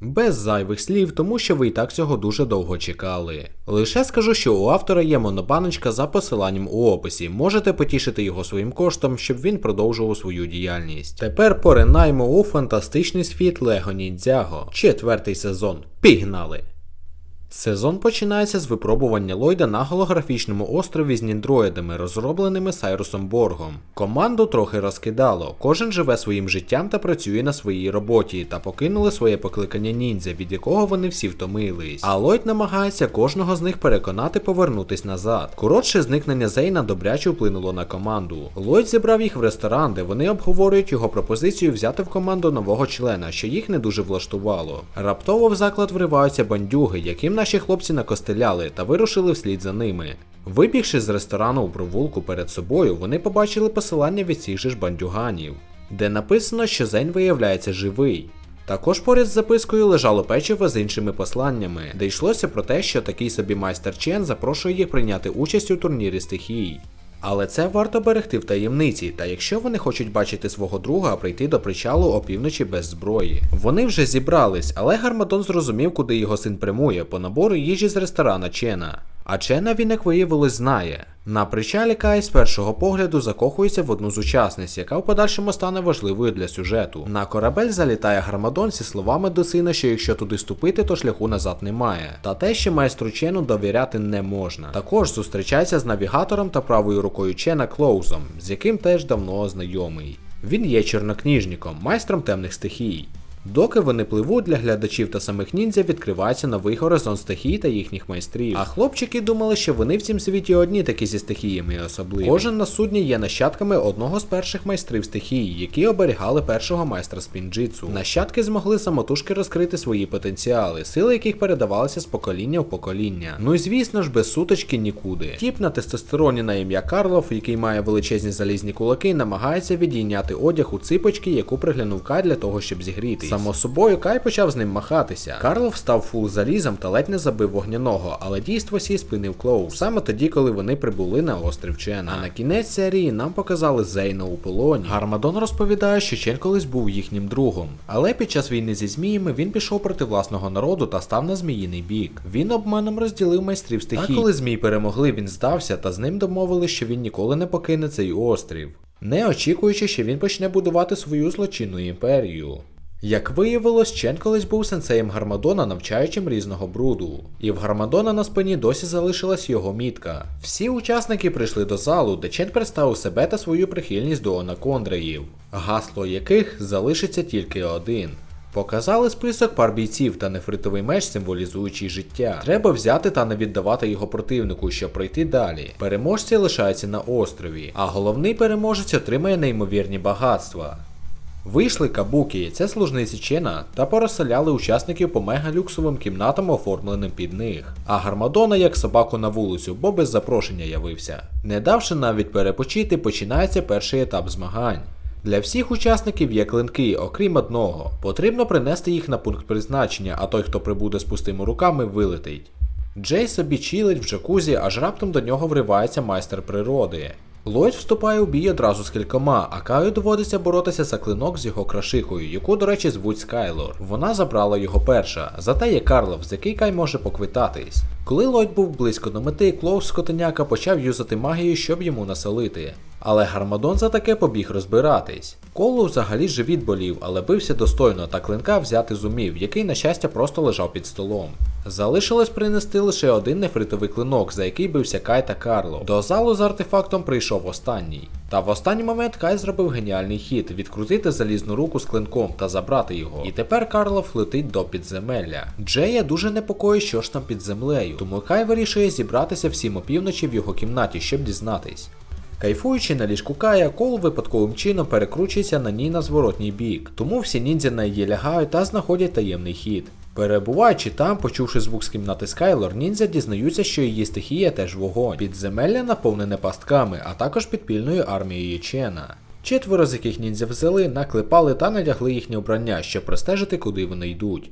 Без зайвих слів, тому що ви і так цього дуже довго чекали. Лише скажу, що у автора є монобаночка за посиланням у описі. Можете потішити його своїм коштом, щоб він продовжував свою діяльність. Тепер поринаймо у фантастичний світ Лего Ніндзяго. Четвертий сезон. Пігнали! Сезон починається з випробування Ллойда на голографічному острові з ніндроїдами, розробленими Сайрусом Боргом. Команду трохи розкидало, кожен живе своїм життям та працює на своїй роботі, та покинули своє покликання ніндзя, від якого вони всі втомились. А Ллойд намагається кожного з них переконати повернутись назад. Коротше зникнення Зейна добряче вплинуло на команду. Ллойд зібрав їх в ресторан, де вони обговорюють його пропозицію взяти в команду нового члена, що їх не дуже влаштувало. Раптово в заклад вриваються бандюги, яким наші хлопці накостеляли та вирушили вслід за ними. Вибігши з ресторану у провулку перед собою, вони побачили посилання від цих же ж бандюганів, де написано, що Зень виявляється живий. Також поряд з запискою лежало печиво з іншими посланнями, де йшлося про те, що такий собі майстер Чен запрошує їх прийняти участь у турнірі стихій. Але це варто берегти в таємниці, та якщо вони хочуть бачити свого друга, прийти до причалу опівночі без зброї. Вони вже зібрались, але Гармадон зрозумів, куди його син прямує по набору їжі з ресторана Чена. А Чена він, виявилось, знає. На причалі Кай з першого погляду закохується в одну з учасниць, яка в подальшому стане важливою для сюжету. На корабель залітає Гармадон зі словами до сина, що якщо туди ступити, то шляху назад немає. Та те, що майстру Чену довіряти не можна. Також зустрічається з навігатором та правою рукою Чена Клоузом, з яким теж давно знайомий. Він є чорнокніжником, майстром темних стихій. Доки вони пливуть для глядачів та самих ніндзя відкривається новий горизонт стихій та їхніх майстрів. А хлопчики думали, що вони в цім світі одні такі зі стихіями і особливі. Кожен на судні є нащадками одного з перших майстрів стихії, які оберігали першого майстра спінджитсу. Нащадки змогли самотужки розкрити свої потенціали, сили яких передавалися з покоління в покоління. Ну і звісно ж, без суточки нікуди. Тіп на тестостероні на ім'я Карлов, який має величезні залізні кулаки, намагається відійняти одяг у ципочки, яку приглянув Кай для того, щоб зігрітись. Само собою, Кай почав з ним махатися. Карлов став фул залізом та ледь не забив вогняного, але дійство сі спинив Клоу саме тоді, коли вони прибули на острів Чена. А на кінець серії нам показали Зейна у полоні. Гармадон розповідає, що Чен колись був їхнім другом, але під час війни зі зміями він пішов проти власного народу та став на зміїний бік. Він обманом розділив майстрів стихій. А коли змій перемогли, він здався та з ним домовились, що він ніколи не покине цей острів. Не очікуючи, що він почне будувати свою злочинну імперію. Як виявилось, Чен колись був сенсеєм Гармадона, навчаючим різного бруду. І в Гармадона на спині досі залишилась його мітка. Всі учасники прийшли до залу, де Чен представив себе та свою прихильність до Анакондреїв, гасло яких залишиться тільки один. Показали список пар бійців та нефритовий меч, символізуючий життя. Треба взяти та не віддавати його противнику, щоб пройти далі. Переможці лишаються на острові, а головний переможець отримає неймовірні багатства. Вийшли кабуки, це служниці Чена, та порозселяли учасників по мегалюксовим кімнатам, оформленим під них. А Гармадона як собаку на вулицю, бо без запрошення явився. Не давши навіть перепочити, починається перший етап змагань. Для всіх учасників є клинки, окрім одного. Потрібно принести їх на пункт призначення, а той, хто прибуде з пустими руками, вилетить. Джей собі чилить в джакузі, аж раптом до нього вривається майстер природи. Ллойд вступає у бій одразу з кількома, а Каю доводиться боротися за клинок з його крашихою, яку, до речі, звуть Скайлор. Вона забрала його перша, зате є Карлов, з який Кай може поквитатись. Коли Ллойд був близько до мети, Клоус Скотеняка почав юзати магію, щоб йому насолити. Але Гармадон за таке побіг розбиратись. Колу взагалі живіт болів, але бився достойно та клинка взяти зумів, який, на щастя, просто лежав під столом. Залишилось принести лише один нефритовий клинок, за який бився Кай та Карло. До залу з артефактом прийшов останній. Та в останній момент Кай зробив геніальний хід відкрутити залізну руку з клинком та забрати його. І тепер Карлов летить до підземелля. Джея дуже непокоїть, що ж там під землею, тому Кай вирішує зібратися всім опівночі в його кімнаті, щоб дізнатись. Кайфуючи на ліжку Кая, Кол випадковим чином перекручується на ній на зворотній бік, тому всі ніндзя на її лягають та знаходять таємний хід. Перебуваючи там, почувши звук з кімнати Скайлор, ніндзя дізнаються, що її стихія теж вогонь. Підземелля наповнене пастками, а також підпільною армією Чена. Четверо з яких ніндзя взяли, наклепали та надягли їхнє обрання, щоб простежити, куди вони йдуть.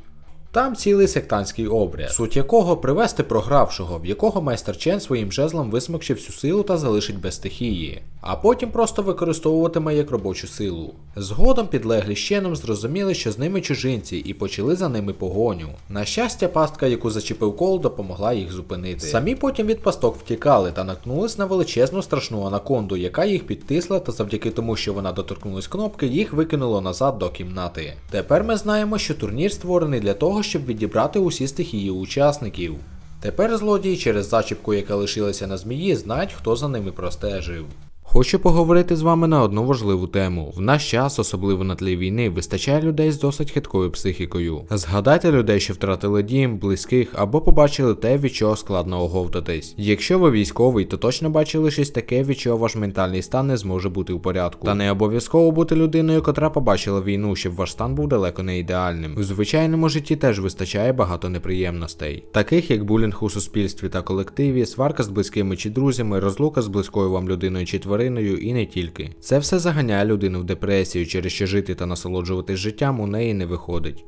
Там цілий сектантський обряд, суть якого привести програвшого, в якого майстер Чен своїм жезлом висмокче всю силу та залишить без стихії, а потім просто використовуватиме як робочу силу. Згодом підлеглі з Ченом зрозуміли, що з ними чужинці, і почали за ними погоню. На щастя, пастка, яку зачепив кол, допомогла їх зупинити. Самі потім від пасток втікали та наткнулись на величезну страшну анаконду, яка їх підтисла, та завдяки тому, що вона доторкнулась кнопки, їх викинуло назад до кімнати. Тепер ми знаємо, що турнір створений для того, щоб відібрати усі стихії учасників. Тепер злодії через зачіпку, яка лишилася на змії, знають, хто за ними простежив. Хочу поговорити з вами на одну важливу тему. В наш час, особливо на тлі війни, вистачає людей з досить хиткою психікою. Згадайте людей, що втратили дім, близьких або побачили те, від чого складно оговтатись. Якщо ви військовий, то точно бачили щось таке, від чого ваш ментальний стан не зможе бути у порядку. Та не обов'язково бути людиною, котра побачила війну, щоб ваш стан був далеко не ідеальним. У звичайному житті теж вистачає багато неприємностей, таких як булінг у суспільстві та колективі, сварка з близькими чи друзями, розлука з близькою вам людиною чи твариною і не тільки. Це все заганяє людину в депресію, через що жити та насолоджуватись життям у неї не виходить.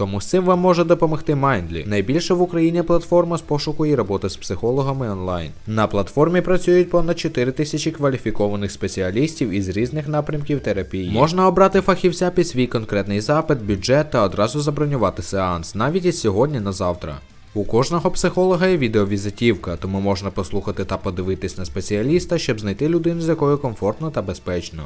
Тому цим вам може допомогти Mindly, найбільша в Україні платформа з пошуку і роботи з психологами онлайн. На платформі працюють понад 4 тисячі кваліфікованих спеціалістів із різних напрямків терапії. Можна обрати фахівця під свій конкретний запит, бюджет та одразу забронювати сеанс, навіть із сьогодні на завтра. У кожного психолога є відеовізитівка, тому можна послухати та подивитись на спеціаліста, щоб знайти людину, з якою комфортно та безпечно.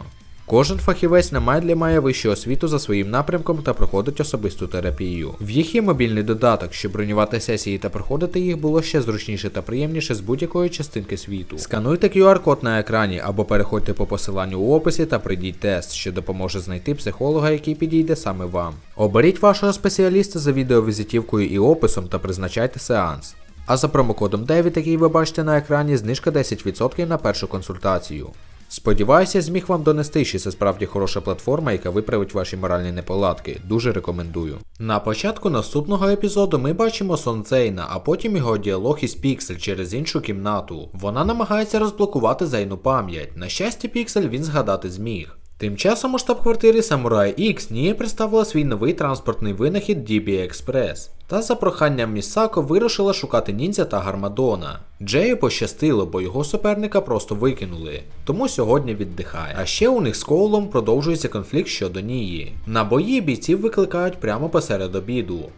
Кожен фахівець на Майдлі має вищу освіту за своїм напрямком та проходить особисту терапію. В їх є мобільний додаток, щоб бронювати сесії та проходити їх було ще зручніше та приємніше з будь-якої частинки світу. Скануйте QR-код на екрані або переходьте по посиланню у описі та пройдіть тест, що допоможе знайти психолога, який підійде саме вам. Оберіть вашого спеціаліста за відеовізитівкою і описом та призначайте сеанс. А за промокодом 9, який ви бачите на екрані, знижка 10% на першу консультацію. Сподіваюся, зміг вам донести, що це справді хороша платформа, яка виправить ваші моральні неполадки. Дуже рекомендую. На початку наступного епізоду ми бачимо Сонцейна, а потім його діалог із Піксель через іншу кімнату. Вона намагається розблокувати Зейну пам'ять. На щастя, Піксель він згадати зміг. Тим часом у штаб-квартирі Samurai X Нія представила свій новий транспортний винахід DB Express. Та за проханням Місако вирушила шукати ніндзя та Гармадона. Джею пощастило, бо його суперника просто викинули, тому сьогодні віддихає. А ще у них з Коулом продовжується конфлікт щодо Нії. На бої бійців викликають прямо посеред обіду.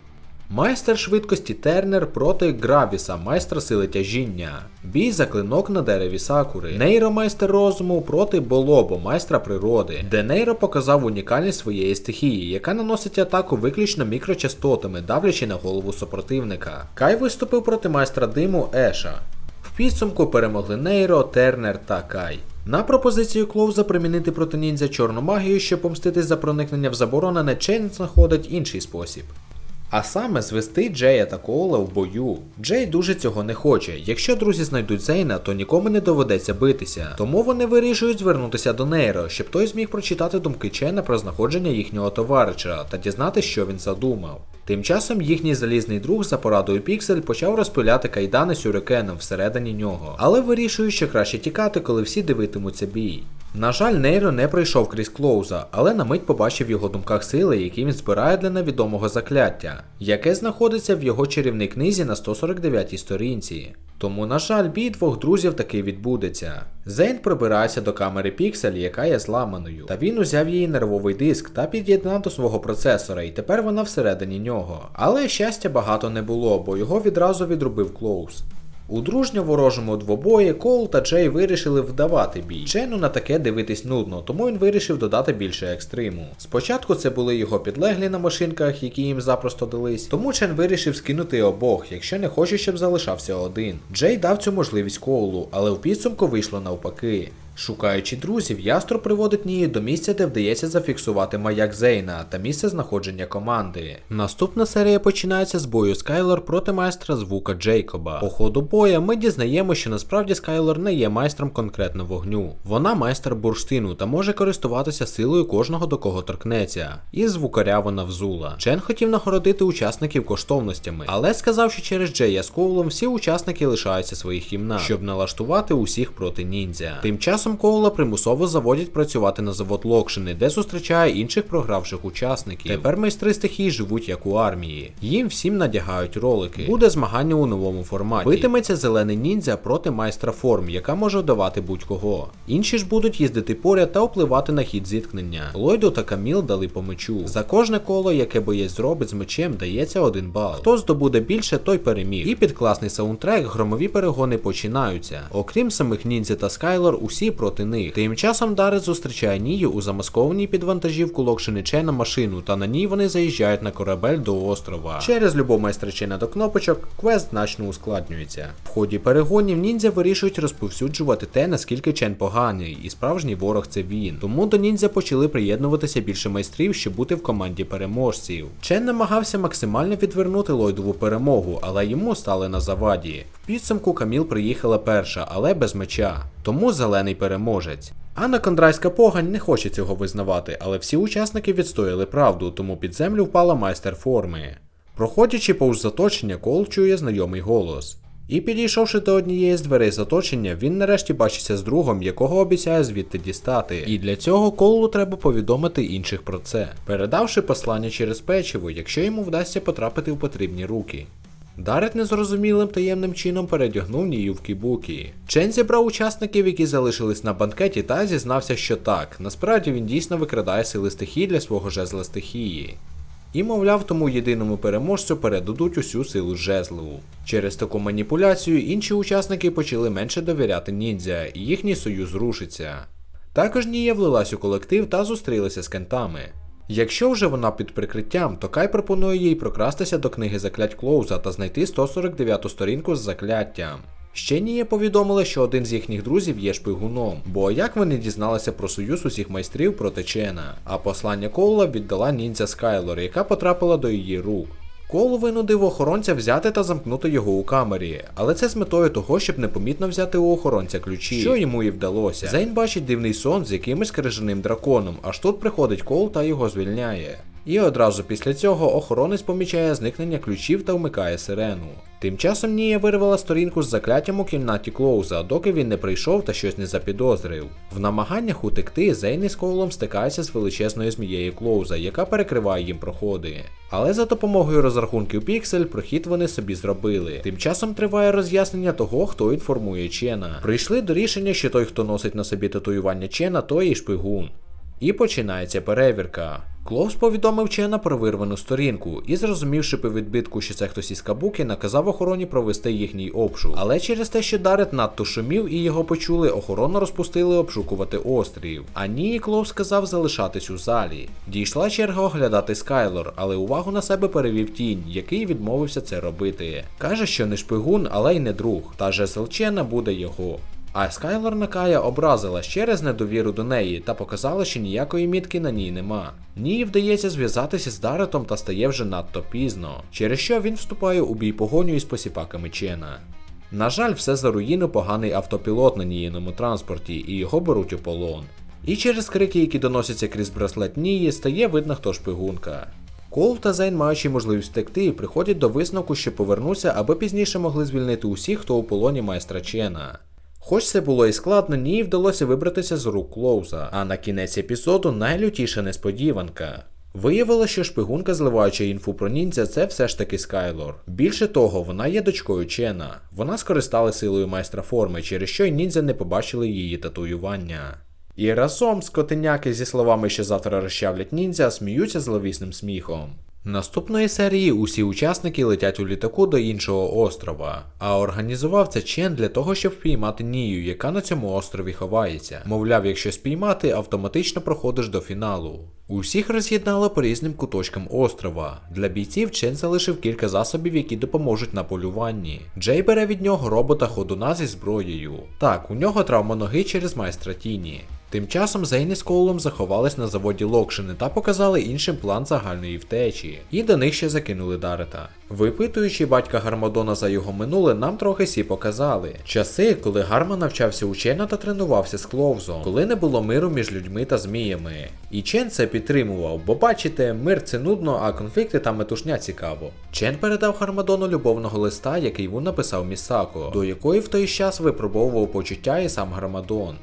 Майстер швидкості Тернер проти Гравіса, майстра сили тяжіння. Бій за клинок на дереві Сакури. Нейро майстер розуму проти Болобо, майстра природи, де Нейро показав унікальність своєї стихії, яка наносить атаку виключно мікрочастотами, давлячи на голову супротивника. Кай виступив проти майстра диму Еша. В підсумку перемогли Нейро, Тернер та Кай. На пропозицію Клоуза примінити проти ніндзя чорну магію, щоб помститись за проникнення в заборонене, Чейн знаходить інший спосіб. А саме звести Джея та Коула в бою. Джей дуже цього не хоче. Якщо друзі знайдуть Зейна, то нікому не доведеться битися. Тому вони вирішують звернутися до Нейро, щоб той зміг прочитати думки Чена про знаходження їхнього товариша та дізнати, що він задумав. Тим часом їхній залізний друг за порадою Піксель почав розпиляти кайдани сюрикеном всередині нього, але вирішує, що краще тікати, коли всі дивитимуться бій. На жаль, Нейро не пройшов крізь Клоуза, але на мить побачив в його думках сили, які він збирає для невідомого закляття, яке знаходиться в його чарівній книзі на 149-й сторінці. Тому, на жаль, бій двох друзів таки відбудеться. Зейн пробирається до камери Піксель, яка є зламаною, та він узяв її нервовий диск та під'єднав до свого процесора, і тепер вона всередині нього. Але щастя багато не було, бо його відразу відрубив Клоуз. У дружньо ворожому двобої Кол та Джей вирішили вдавати бій. Чену на таке дивитись нудно, тому він вирішив додати більше екстриму. Спочатку це були його підлеглі на машинках, які їм запросто дались, тому Чен вирішив скинути обох, якщо не хоче, щоб залишався один. Джей дав цю можливість Коулу, але в підсумку вийшло навпаки. Шукаючи друзів, ястро приводить Нію до місця, де вдається зафіксувати маяк Зейна та місце знаходження команди. Наступна серія починається з бою Скайлор проти майстра звука Джейкоба. По ходу боя ми дізнаємося, що насправді Скайлор не є майстром конкретно вогню. Вона майстер бурштину та може користуватися силою кожного до кого торкнеться. І звукаря вона взула. Чен хотів нагородити учасників коштовностями, але сказав, що через Джея з Коулом всі учасники лишаються своїх кімнат, щоб налаштувати усіх проти ніндзя. Тим часом часом Коула примусово заводять працювати на завод Локшини, де зустрічає інших програвших учасників. Тепер майстри стихії живуть як у армії. Їм всім надягають ролики. Буде змагання у новому форматі. Битиметься зелений ніндзя проти майстра форм, яка може давати будь-кого. Інші ж будуть їздити поряд та впливати на хід зіткнення. Ллойду та Каміл дали по мечу. За кожне коло, яке боєць зробить з мечем, дається один бал. Хто здобуде більше, той переміг. І під класний саундтрек громові перегони починаються. Окрім самих ніндзя та Скайлор, усі проти них. Тим часом Дарет зустрічає Нію у замаскованій під вантажівку Локшиничена машину, та на ній вони заїжджають на корабель до острова. Через любов майстричена до кнопочок квест значно ускладнюється. В ході перегонів ніндзя вирішують розповсюджувати те, наскільки Чен поганий, і справжній ворог це він. Тому до ніндзя почали приєднуватися більше майстрів, щоб бути в команді переможців. Чен намагався максимально відвернути Ллойдову перемогу, але йому стали на заваді. В підсумку Каміл приїхала перша, але без меча. Тому зелений переможець. Анна Кондрайська погань не хоче цього визнавати, але всі учасники відстояли правду, тому під землю впала майстер форми. Проходячи повз заточення, Кол чує знайомий голос. І підійшовши до однієї з дверей заточення, він нарешті бачиться з другом, якого обіцяє звідти дістати. І для цього Колу треба повідомити інших про це, передавши послання через печиво, якщо йому вдасться потрапити в потрібні руки. Дарет незрозумілим таємним чином передягнув Нію в кібукі. Чен зібрав учасників, які залишились на банкеті, та зізнався, що так. Насправді він дійсно викрадає сили стихії для свого жезла стихії. І, мовляв, тому єдиному переможцю передадуть усю силу жезлу. Через таку маніпуляцію інші учасники почали менше довіряти ніндзя, і їхній союз рушиться. Також Нія влилась у колектив та зустрілася з кентами. Якщо вже вона під прикриттям, то Кай пропонує їй прокрастися до книги заклять Клоуза та знайти 149 сторінку з закляттям. Ще Нія повідомила, що один з їхніх друзів є шпигуном, бо як вони дізналися про союз усіх майстрів проти Чена, а послання Коула віддала ніндзя Скайлор, яка потрапила до її рук. Кол винудив охоронця взяти та замкнути його у камері, але це з метою того, щоб непомітно взяти у охоронця ключі, що йому і вдалося. Зейн бачить дивний сон з якимось крижаним драконом, аж тут приходить Кол та його звільняє. І одразу після цього охоронець помічає зникнення ключів та вмикає сирену. Тим часом Нія вирвала сторінку з закляттям у кімнаті Клоуза, доки він не прийшов та щось не запідозрив. В намаганнях утекти Зейн із Коулом стикається з величезною змією Клоуза, яка перекриває їм проходи. Але за допомогою розрахунків Піксель прохід вони собі зробили. Тим часом триває роз'яснення того, хто інформує Чена. Прийшли до рішення, що той, хто носить на собі татуювання Чена, той і шпигун. І починається перевірка. Клоус повідомив Чена про вирвану сторінку і, зрозумівши по відбитку, що це хтось із Кабуки, наказав охороні провести їхній обшук. Але через те, що Дарет надто шумів і його почули, охорону розпустили обшукувати острів. А ні, Клоус сказав залишатись у залі. Дійшла черга оглядати Скайлор, але увагу на себе перевів тінь, який відмовився це робити. Каже, що не шпигун, але й не друг, та жезл Чена буде його. А Скайлор Накая образилась через недовіру до неї та показала, що ніякої мітки на ній нема. Ній вдається зв'язатися з Даретом та стає вже надто пізно, через що він вступає у бій погоню із посіпаками Чена. На жаль, все за руїну поганий автопілот на ніїному транспорті, і його беруть у полон. І через крики, які доносяться крізь браслет Нії, стає видно, хто шпигунка. Кол та Зейн, маючи можливість втекти, приходять до висновку, що повернуться, аби пізніше могли звільнити усіх, хто у полоні майстра Чена. Хоч це було і складно, Нії вдалося вибратися з рук Клоуза, а на кінець епізоду найлютіша несподіванка. Виявилося, що шпигунка, зливаючи інфу про ніндзя, це все ж таки Скайлор. Більше того, вона є дочкою Чена. Вона скористала силою майстра форми, через що й ніндзя не побачили її татуювання. І разом скотиняки зі словами, що завтра розчавлять ніндзя, сміються зловісним сміхом. Наступної серії усі учасники летять у літаку до іншого острова, а організував це Чен для того, щоб впіймати Нію, яка на цьому острові ховається. Мовляв, якщо спіймати, автоматично проходиш до фіналу. Усіх роз'єднало по різним куточкам острова. Для бійців Чен залишив кілька засобів, які допоможуть на полюванні. Джей бере від нього робота ходуна зі зброєю. Так, у нього травма ноги через майстра тіні. Тим часом Зейн із Коулом заховались на заводі Локшини та показали іншим план загальної втечі, і до них ще закинули Дарета. Випитуючи батька Гармадона за його минуле, нам трохи сі показали. Часи, коли Гарман навчався у Чена та тренувався з Клоузом, коли не було миру між людьми та зміями. І Чен це підтримував, бо бачите, мир це нудно, а конфлікти та метушня цікаво. Чен передав Гармадону любовного листа, який він написав Місако, до якої в той час випробовував почуття і сам Гармадон.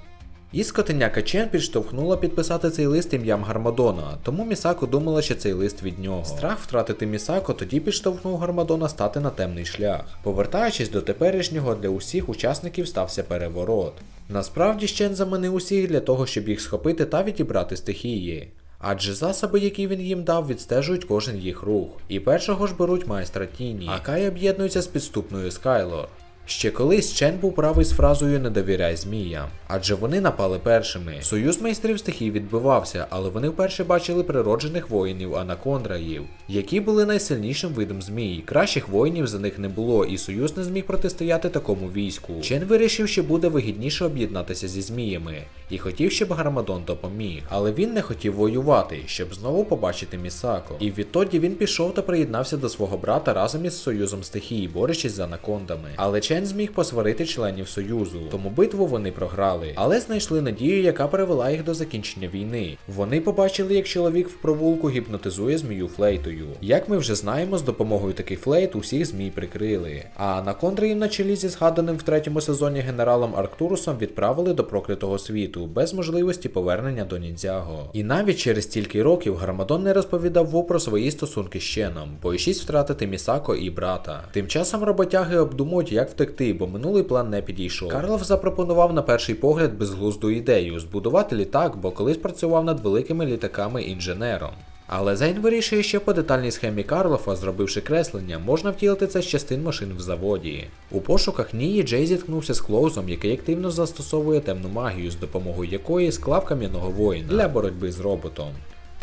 І скотиняка Чен підштовхнула підписати цей лист ім'ям Гармадона, тому Місако думала, що цей лист від нього. Страх втратити Місако тоді підштовхнув Гармадона стати на темний шлях. Повертаючись до теперішнього, для усіх учасників стався переворот. Насправді Щен заманив усіх для того, щоб їх схопити та відібрати стихії. Адже засоби, які він їм дав, відстежують кожен їх рух. І першого ж беруть майстра тіні, а Кай об'єднується з підступною Скайлор. Ще колись Чен був правий з фразою Не довіряй зміям, адже вони напали першими. Союз майстрів стихій відбивався, але вони вперше бачили природжених воїнів анакондраїв, які були найсильнішим видом змій. Кращих воїнів за них не було, і союз не зміг протистояти такому війську. Чен вирішив, що буде вигідніше об'єднатися зі зміями, і хотів, щоб Гармадон допоміг. Але він не хотів воювати, щоб знову побачити Місако. І відтоді він пішов та приєднався до свого брата разом із союзом стихій, борючись з анакондами. Але Чен зміг посварити членів союзу, тому битву вони програли, але знайшли надію, яка привела їх до закінчення війни. Вони побачили, як чоловік в провулку гіпнотизує змію флейтою. Як ми вже знаємо, з допомогою таких флейт усіх змій прикрили. А анакондри їм на чолі зі згаданим в третьому сезоні генералом Арктурусом відправили до проклятого світу без можливості повернення до ніндзяго. І навіть через стільки років Гармадон не розповідав Ву про свої стосунки з Щеном, боючись втратити Місако і брата. Тим часом роботяги обдумують, як втекти, бо минулий план не підійшов. Карлов запропонував на перший погляд безглузду ідею збудувати літак, бо колись працював над великими літаками інженером. Але Зейн вирішує, що по детальній схемі Карлофа, зробивши креслення, можна втілити це з частин машин в заводі. У пошуках Нії Джей зіткнувся з Клоузом, який активно застосовує темну магію, з допомогою якої склав кам'яного воїна для боротьби з роботом.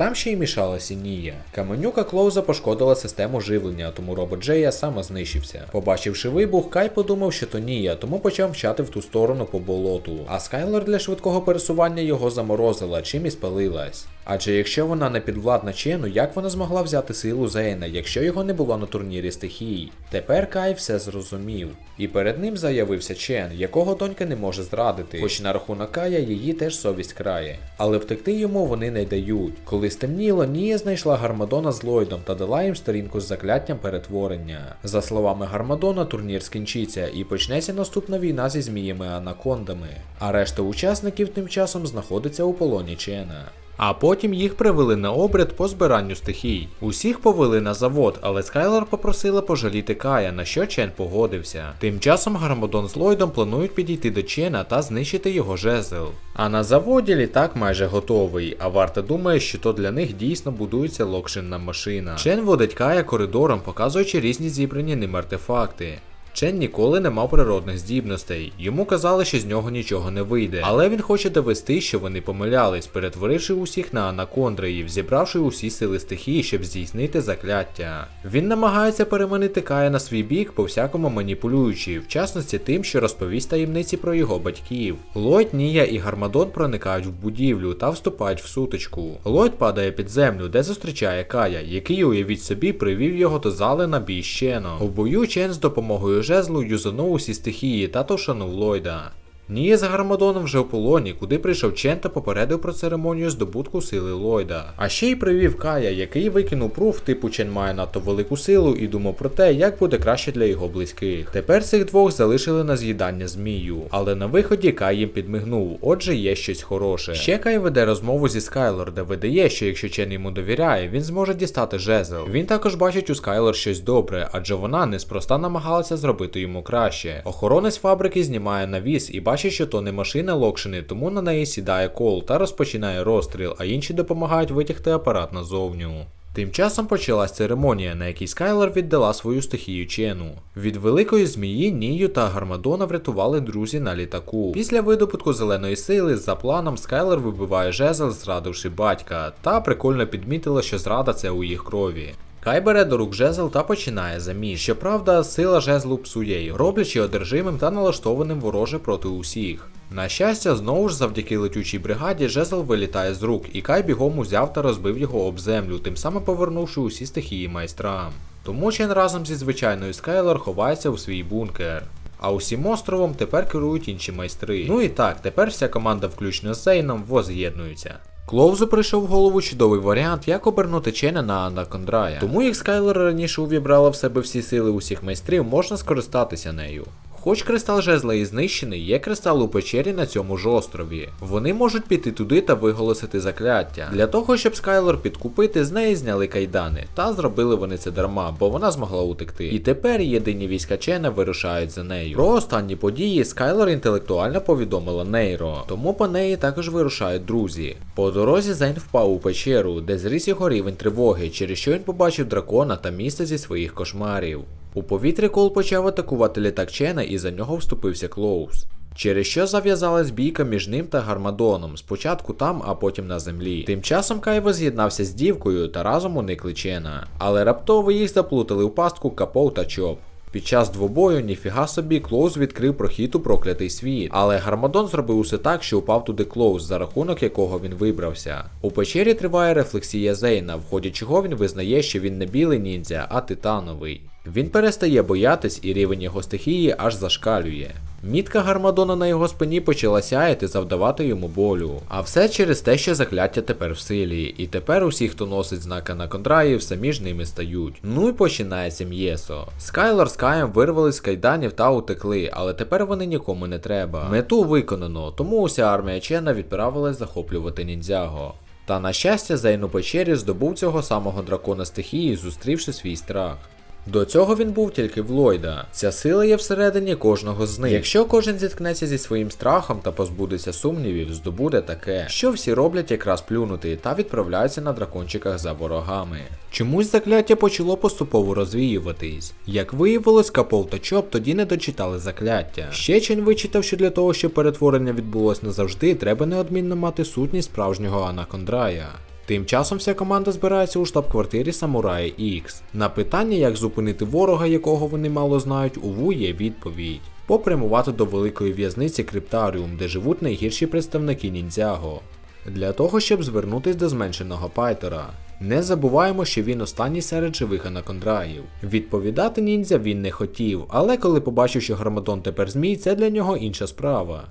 Там ще й мішалася Нія. Каменюка Клоуза пошкодила систему живлення, тому робот Джея самознищився. Побачивши вибух, Кай подумав, що то Нія, тому почав мчати в ту сторону по болоту. А Скайлер для швидкого пересування його заморозила, чим і спалилась. Адже якщо вона не підвладна Чену, як вона змогла взяти силу Зейна, якщо його не було на турнірі стихій? Тепер Кай все зрозумів. І перед ним заявився Чен, якого донька не може зрадити, хоч на рахунок Кая її теж совість крає. Але втекти йому вони не дають. Коли стемніло, Нія знайшла Гармадона з Ллойдом та дала їм сторінку з закляттям перетворення. За словами Гармадона, турнір скінчиться і почнеться наступна війна зі зміями анакондами. А решта учасників тим часом знаходиться у полоні Чена. А потім їх привели на обряд по збиранню стихій. Усіх повели на завод, але Скайлер попросила пожаліти Кая, на що Чен погодився. Тим часом Гармадон з Ллойдом планують підійти до Чена та знищити його жезл. А на заводі літак майже готовий, а варта думає, що то для них дійсно будується локшинна машина. Чен водить Кая коридором, показуючи різні зібрані ним артефакти. Чен ніколи не мав природних здібностей. Йому казали, що з нього нічого не вийде. Але він хоче довести, що вони помилялись, перетворивши усіх на анакондраїв, зібравши усі сили стихії, щоб здійснити закляття. Він намагається переманити Кая на свій бік, по всякому маніпулюючи, в частності тим, що розповість таємниці про його батьків. Ллойд, Нія і Гармадон проникають в будівлю та вступають в сутичку. Ллойд падає під землю, де зустрічає Кая, який, уявіть собі, привів його до зали на бій з Ченом. У бою Чен з допомогою жезлу юзанув усі стихії та товшанув Ллойда. Нія з Гармадоном вже в полоні, куди прийшов Чен та попередив про церемонію здобутку сили Ллойда. А ще й привів Кая, який викинув пруф, типу Чен має надто велику силу і думав про те, як буде краще для його близьких. Тепер цих двох залишили на з'їдання змію, але на виході Кай їм підмигнув, отже є щось хороше. Ще Кай веде розмову зі Скайлор, де видає, що якщо Чен йому довіряє, він зможе дістати жезл. Він також бачить у Скайлор щось добре, адже вона неспроста намагалася зробити йому краще. Охоронець фабрики знімає навіс і бачить, що то не машина локшини, тому на неї сідає кол та розпочинає розстріл, а інші допомагають витягти апарат назовню. Тим часом почалась церемонія, на якій Скайлер віддала свою стихію Чену. Від великої змії Нію та Гармадона врятували друзі на літаку. Після видобутку зеленої сили, за планом, Скайлер вибиває жезл, зрадивши батька, та прикольно підмітила, що зрада це у їх крові. Кай бере до рук жезл та починає заміж. Щоправда, сила жезлу псує його, роблячи одержимим та налаштованим вороже проти усіх. На щастя, знову ж завдяки летючій бригаді жезл вилітає з рук, і Кай бігом узяв та розбив його об землю, тим самим повернувши усі стихії майстрам. Тому Чен разом зі звичайною Скайлер ховається у свій бункер. А усім островом тепер керують інші майстри. Ну і так, тепер вся команда, включно з Зейном, воз'єднується. Клоузу прийшов в голову чудовий варіант, як обернути Чена на Анакондрая. Тому як Скайлер раніше увібрала в себе всі сили усіх майстрів, можна скористатися нею. Хоч кристал жезла і знищений, є кристал у печері на цьому ж острові. Вони можуть піти туди та виголосити закляття. Для того, щоб Скайлор підкупити, з неї зняли кайдани. Та зробили вони це дарма, бо вона змогла утекти. І тепер єдині війська Чена вирушають за нею. Про останні події Скайлор інтелектуально повідомила Нейро, тому по неї також вирушають друзі. По дорозі Зейн впав у печеру, де зріс його рівень тривоги, через що він побачив дракона та місце зі своїх кошмарів. У повітрі Кол почав атакувати літак Чена і за нього вступився Клоус. Через що зав'язалась бійка між ним та Гармадоном, спочатку там, а потім на землі. Тим часом Кайво з'єднався з дівкою та разом уникли Чена. Але раптово їх заплутали у пастку Капоу та Чоп. Під час двобою ніфіга собі Клоус відкрив прохід у проклятий світ, але Гармадон зробив усе так, що упав туди Клоус, за рахунок якого він вибрався. У печері триває рефлексія Зейна, в ході чого він визнає, що він не білий ніндзя, а титановий. Він перестає боятись і рівень його стихії аж зашкалює. Мітка Гармадона на його спині почала сяяти, завдавати йому болю. А все через те, що закляття тепер в силі, і тепер усі, хто носить знаки на контраїв, самі ж ними стають. Ну і починається м'єсо. Скайлор з Каєм вирвали з кайданів та утекли, але тепер вони нікому не треба. Мету виконано, тому уся армія Чена відправилась захоплювати ніндзяго. Та на щастя, Зейн у печері здобув цього самого дракона стихії, зустрівши свій страх. До цього він був тільки в Ллойда. Ця сила є всередині кожного з них. Якщо кожен зіткнеться зі своїм страхом та позбудеться сумнівів, здобуде таке, що всі роблять якраз плюнути та відправляються на дракончиках за ворогами. Чомусь закляття почало поступово розвіюватись. Як виявилось, Капол та Чоп тоді не дочитали закляття. Ще Чень вичитав, що для того, щоб перетворення відбулось назавжди, треба неодмінно мати сутність справжнього Анакондрая. Тим часом вся команда збирається у штаб-квартирі Самурая X. На питання, як зупинити ворога, якого вони мало знають, у Ву є відповідь. Попрямувати до великої в'язниці Криптаріум, де живуть найгірші представники ніндзяго. Для того, щоб звернутись до зменшеного Пайтера. Не забуваємо, що він останній серед живих анакондраїв. Відповідати ніндзя він не хотів, але коли побачив, що Громадон тепер змій, це для нього інша справа.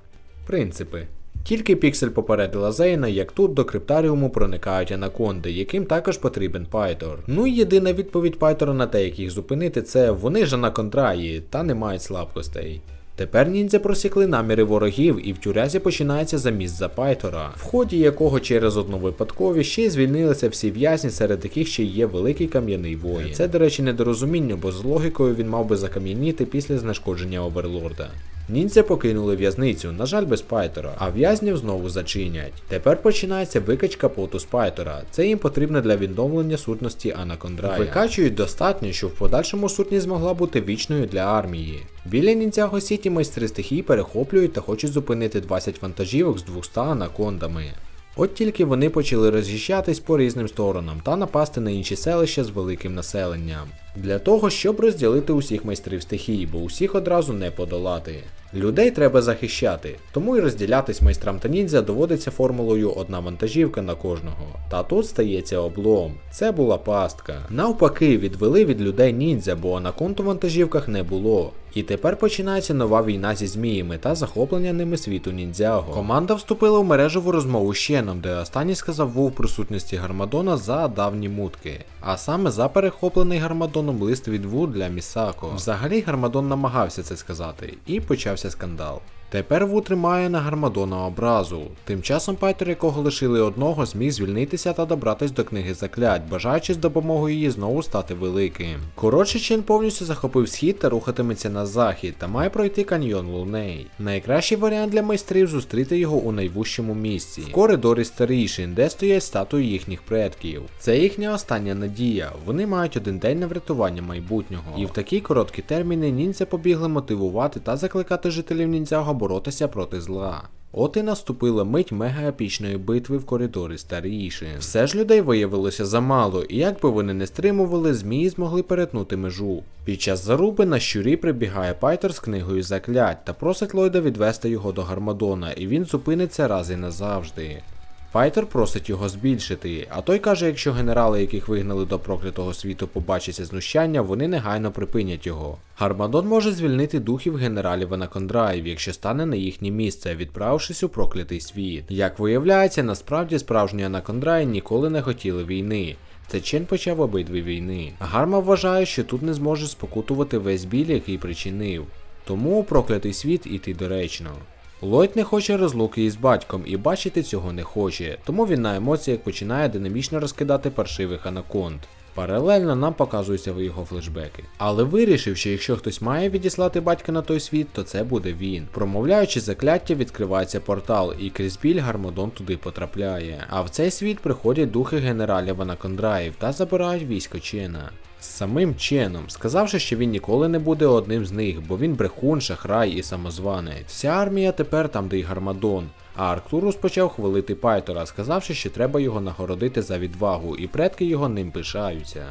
Принципи. Тільки Піксель попередила Зейна, як тут до криптаріуму проникають анаконди, яким також потрібен Пайтор. Ну і єдина відповідь Пайтора на те, як їх зупинити, це вони ж анаконтраї та не мають слабкостей. Тепер ніндзя просікли наміри ворогів, і в тюрязі починається заміс за Пайтора, в ході якого через одну випадковість ще й звільнилися всі в'язні, серед яких ще є великий кам'яний воїн. Це, до речі, недорозуміння, бо з логікою він мав би закам'яніти після знешкодження оверлорда. Ніндзя покинули в'язницю, на жаль, без Пайтера, а в'язнів знову зачинять. Тепер починається викачка поту з Пайтера. Це їм потрібно для відновлення сутності Анакондрая. Викачують достатньо, щоб в подальшому сутність змогла бути вічною для армії. Біля Ніндзяго Сіті майстри стихій перехоплюють та хочуть зупинити 20 вантажівок з 200 анакондами. От тільки вони почали роз'їжджатись по різним сторонам та напасти на інші селища з великим населенням. Для того, щоб розділити усіх майстрів стихії, бо усіх одразу не подолати. Людей треба захищати, тому і розділятись майстрам та ніндзя доводиться формулою одна вантажівка на кожного. Та тут стається облом. Це була пастка. Навпаки, відвели від людей ніндзя, бо на конту вантажівках не було. І тепер починається нова війна зі зміями та захоплення ними світу ніндзяго. Команда вступила в мережеву розмову з Щеном, де останній сказав Вов присутності Гармадона за давні мутки, а саме за перехоплений Гармадоном лист від Ву для Місако. Взагалі Гармадон намагався це сказати, і почався скандал. Тепер Ву тримає на Гармадона образу. Тим часом Пайтер, якого лишили одного, зміг звільнитися та добратись до книги заклять, бажаючи з допомогою її знову стати великим. Коротше, Чен повністю захопив схід та рухатиметься на захід, та має пройти каньйон Луней. Найкращий варіант для майстрів зустріти його у найвужчому місці в коридорі старішин, де стоять статуї їхніх предків. Це їхня остання надія. Вони мають один день на врятування майбутнього. І в такі короткі терміни ніндзя побігли мотивувати та закликати жителів ніндзяго боротися проти зла. От і наступила мить мега-епічної битви в коридорі старішин. Все ж людей виявилося замало, і як би вони не стримували, змії змогли перетнути межу. Під час заруби на щурі прибігає Пайтер з книгою заклять та просить Ллойда відвести його до Гармадона, і він зупиниться раз і назавжди. Файтер просить його збільшити, а той каже, якщо генерали, яких вигнали до проклятого світу, побачаться знущання, вони негайно припинять його. Гармадон може звільнити духів генералів Анакондраїв, якщо стане на їхнє місце, відправившись у проклятий світ. Як виявляється, насправді справжні Анакондраї ніколи не хотіли війни. Це Чен почав обидві війни. Гарма вважає, що тут не зможе спокутувати весь біль, який причинив. Тому проклятий світ іти доречно. Ллойд не хоче розлуки із батьком і бачити цього не хоче, тому він на емоціях починає динамічно розкидати паршивих анаконд. Паралельно нам показуються його флешбеки. Але вирішив, що якщо хтось має відіслати батька на той світ, то це буде він. Промовляючи закляття, відкривається портал, і крізь біль Гармодон туди потрапляє. А в цей світ приходять духи генералів Анакондраїв та забирають військо Чена. Самим Ченом, сказавши, що він ніколи не буде одним з них, бо він брехун, шахрай і самозванець. Вся армія тепер там, де й Гармадон. А Арктурус почав хвалити Пайтора, сказавши, що треба його нагородити за відвагу, і предки його ним пишаються.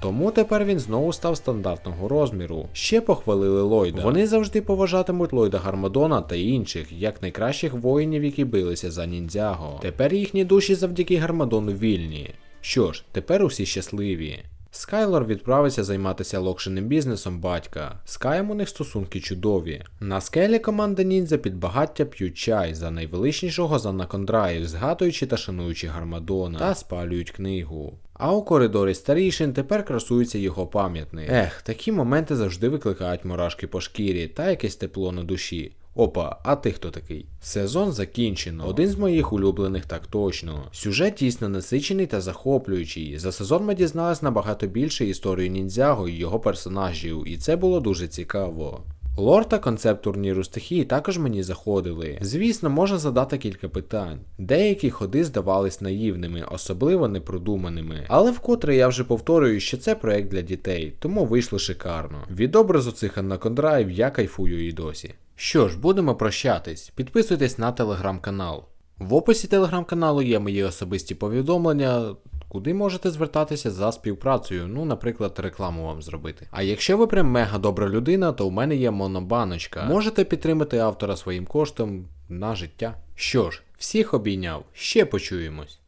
Тому тепер він знову став стандартного розміру. Ще похвалили Ллойда. Вони завжди поважатимуть Ллойда Гармадона та інших, як найкращих воїнів, які билися за ніндзяго. Тепер їхні душі завдяки Гармадону вільні. Що ж, тепер усі щасливі. Скайлор відправиться займатися локшеним бізнесом батька. З Каєм у них стосунки чудові. На скелі команда ніндзя під багаття п'ють чай за найвеличнішого з Анакондраїв, згадуючи та шануючи Гармадона, та спалюють книгу. А у коридорі старішин тепер красується його пам'ятник. Ех, такі моменти завжди викликають мурашки по шкірі та якесь тепло на душі. Опа, а ти хто такий? Сезон закінчено. Один з моїх улюблених так точно. Сюжет дійсно насичений та захоплюючий. За сезон ми дізналися набагато більше історії ніндзяго і його персонажів, і це було дуже цікаво. Лор та концепт турніру стихії також мені заходили. Звісно, можна задати кілька питань. Деякі ходи здавались наївними, особливо непродуманими. Але вкотре я вже повторюю, що це проект для дітей, тому вийшло шикарно. Від образу цих анакондраїв я кайфую і досі. Що ж, будемо прощатись. Підписуйтесь на телеграм-канал. В описі телеграм-каналу є мої особисті повідомлення, куди можете звертатися за співпрацею, ну, наприклад, рекламу вам зробити. А якщо ви прям мега добра людина, то у мене є монобаночка. Можете підтримати автора своїм коштом на життя. Що ж, всіх обійняв, ще почуємось.